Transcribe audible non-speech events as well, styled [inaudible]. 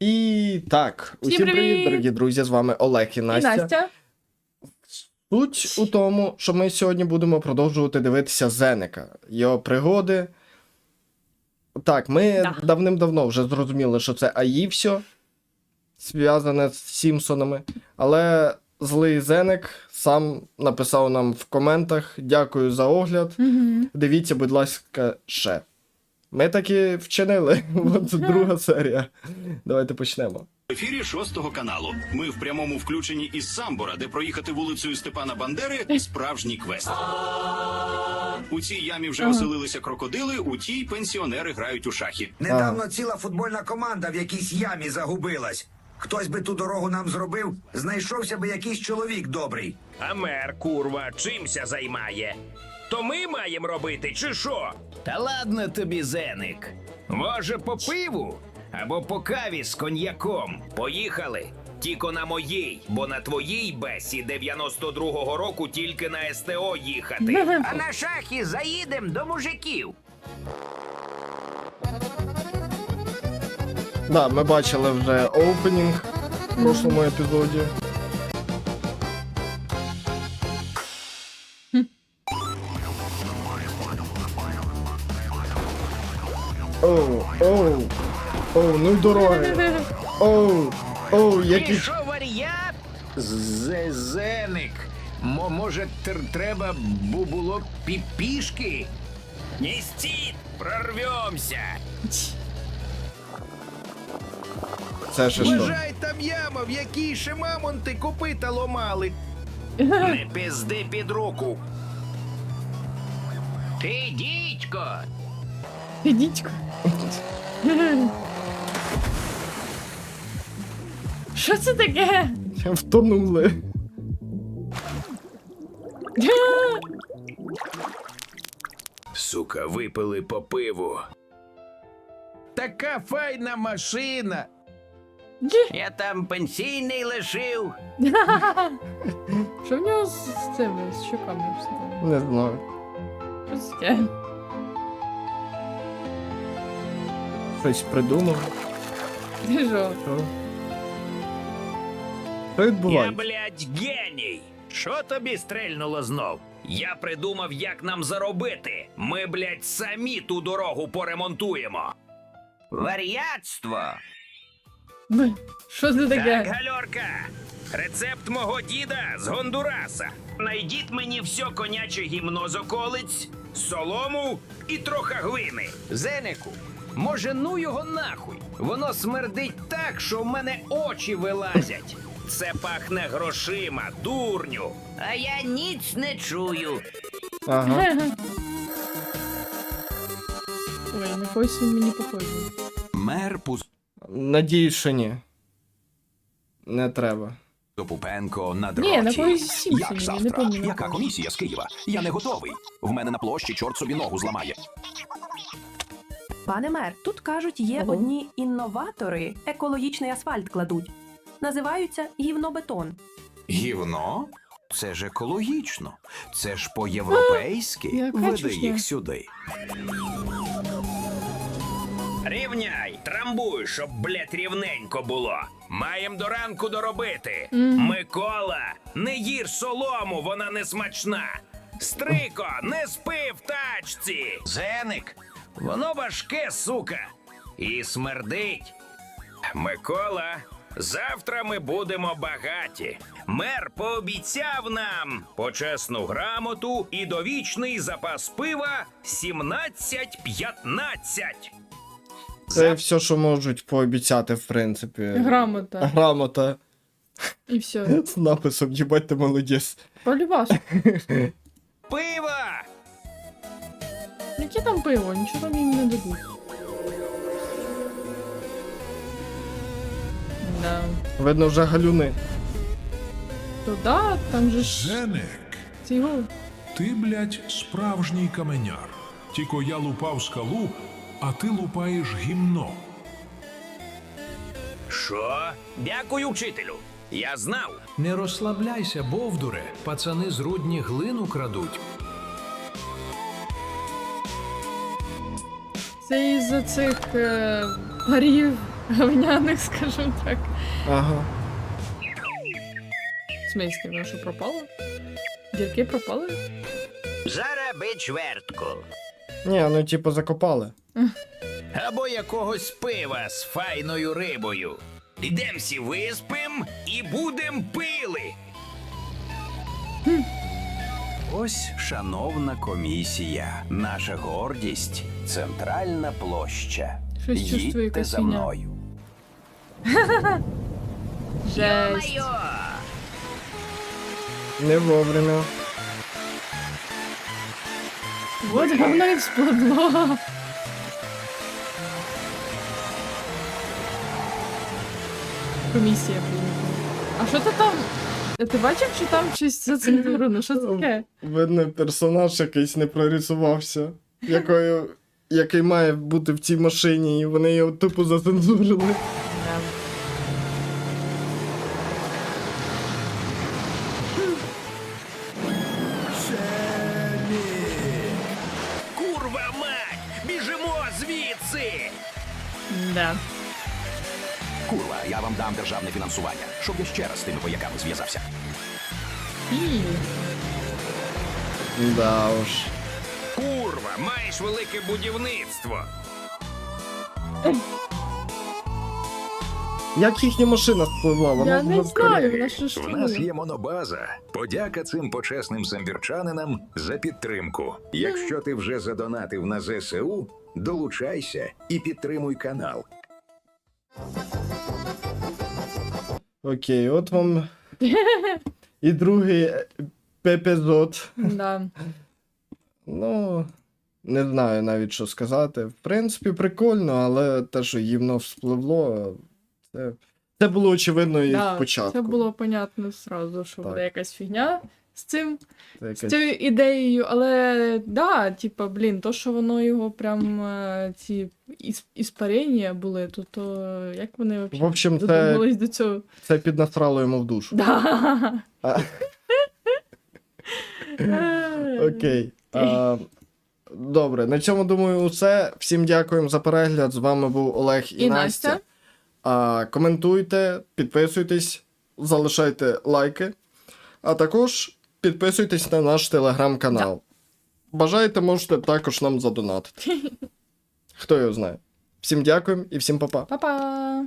І так, усім привіт, привіт! дорогі друзі! З вами Олег і І Настя. Настя. Суть у тому, що ми сьогодні будемо продовжувати дивитися Зеника, його пригоди. Так, ми Да. давним-давно вже зрозуміли, що це АІ все, зв'язане з Сімпсонами. Але злий Зеник сам написав нам в коментах: дякую за огляд. Угу. Дивіться, будь ласка, ще. Ми таки вчинили. [laughs] От друга серія. Давайте почнемо. В ефірі шостого каналу. Ми в прямому включенні із Самбора, де проїхати вулицею Степана Бандери справжній квест. У цій ямі вже оселилися крокодили, у тій пенсіонери грають у шахи. Недавно ціла футбольна команда в якійсь ямі загубилась. Хтось би ту дорогу нам зробив, знайшовся би якийсь чоловік добрий. А мер, курва, чимся займає? То ми маємо робити, чи що? Та ладно тобі, зеник. Може, по пиву? Або по каві з коньяком. Поїхали. Тільки на моїй, бо на твоїй бесі 92-го року тільки на СТО їхати. А на шахи заїдем до мужиків. Да, ми бачили вже оупенінг в прошлому епізоді. Оу, оу, оу, ну й дороги. Оу, оу, які. що варіант? Зеник. Мо, може, тр- треба бу- було пі- пішки? Не стіть, прорвемся. Це ще що? Вважай, там яма, в якій ще мамонти копита ломали. [laughs] Не пизди під руку. Ти дідько. Ідіть. Що це таке? Втонули. Сука, випили по пиву. Така файна машина. Я там пенсійний лишив. Що в нього з цими з там? Не знаю. Що це таке? Щось придумав. Ти що? Що? Я, відбувається? блядь, геній! Що тобі стрельнуло знов? Я придумав, як нам заробити. Ми, блядь, самі ту дорогу поремонтуємо. Варіатство. Ми- Що це Так, таке? гальорка. Рецепт мого діда з Гондураса. Найдіть мені все коняче гімно з околиць, солому і трохи глини. Зенику. Може, ну його нахуй. Воно смердить так, що в мене очі вилазять. Це пахне грошима, дурню. А я ніц не чую. Ага. Ой, на когось він мені похожий. Мер Надіюсь, що ні. Не треба. Пузопупенко на Ні, на когось Сімпсонів, Як я не завтра? пам'ятаю, Яка комісія з Києва? Я не готовий. В мене на площі чорт собі ногу зламає. Пане мер, тут кажуть, є Ого. одні інноватори, екологічний асфальт кладуть. Називаються гівнобетон. Гівно? Це ж екологічно. Це ж по-європейськи. [gasps] Веди їх сюди. Рівняй, трамбуй, щоб, блядь, рівненько було. Маєм до ранку доробити. Мгм. Микола, не їж солому, вона не смачна. Стрико, не спи в тачці. Зеник, воно важке, сука. І смердить. Микола, завтра ми будемо багаті. Мер пообіцяв нам почесну грамоту і довічний запас пива 17-15. Це все, що можуть пообіцяти, в принципі. Грамота. Грамота І все. з написом «Єбать ти молодець. Полюбас. [laughs] Яке там пиво? Нічого там їм не дадуть. Да. Видно, вже галюни. То да, там же ж Зенек, ці його. ти, блядь, справжній каменяр. Тільки я лупав скалу, а ти лупаєш гімно. Що? Дякую, вчителю. Я знав. Не розслабляйся, бовдуре. Пацани з рудні глину крадуть. Це із-за цих е, парів говняних, скажу так. Ага. В смислі, воно що пропало? Дірки пропали? Зараби чвертку. Ні, ну типу закопали. Або якогось пива з файною рибою. Ідем всі виспим і будем пили. Ось, шановна комісія, наша гордість центральна площа. Щось чувствую, Їдьте якась за фігня. мною. Жесть. Не вовремя. Вот говно і вспледло. Комісія приїхала. А що ти там? Ти бачив, що там щось зацензуровано? Що це таке? Видно, персонаж якийсь не прорисувався, якою, який має бути в цій машині, і вони його тупо зацензурили. Курва мать! Біжимо звідси! Да. Вам дам державне фінансування, щоб я ще раз з тими вояками зв'язався. Да уж. Курва, маєш велике будівництво. Як їхня машина спливла? Вона Я не в- знаю, вона що ж В нас є монобаза. Подяка цим почесним самбірчанинам за підтримку. Якщо ти вже задонатив на ЗСУ, долучайся і підтримуй канал. Окей, от вам і другий епізод. Да. Ну, не знаю навіть що сказати. В принципі, прикольно, але те, що гімно вспливло, це, це було очевидно і да, спочатку. Це було понятно зразу, що Так. буде якась фігня з цим, Це з цією ідеєю, але да, типа, блін, то, що воно його прям е, ці іс- іспарення були, то, то як вони В общем, це, додумались до цього? це піднасрало йому в душу. Да. Окей. А, добре, на цьому думаю, усе. Всім дякуємо за перегляд. З вами був Олег і, І Настя. Настя. А, коментуйте, підписуйтесь, залишайте лайки, а також підписуйтесь на наш телеграм-канал. Бажаєте, можете також нам задонатити. [laughs] Хто його знає. Всім дякуємо і всім па-па. Па-па!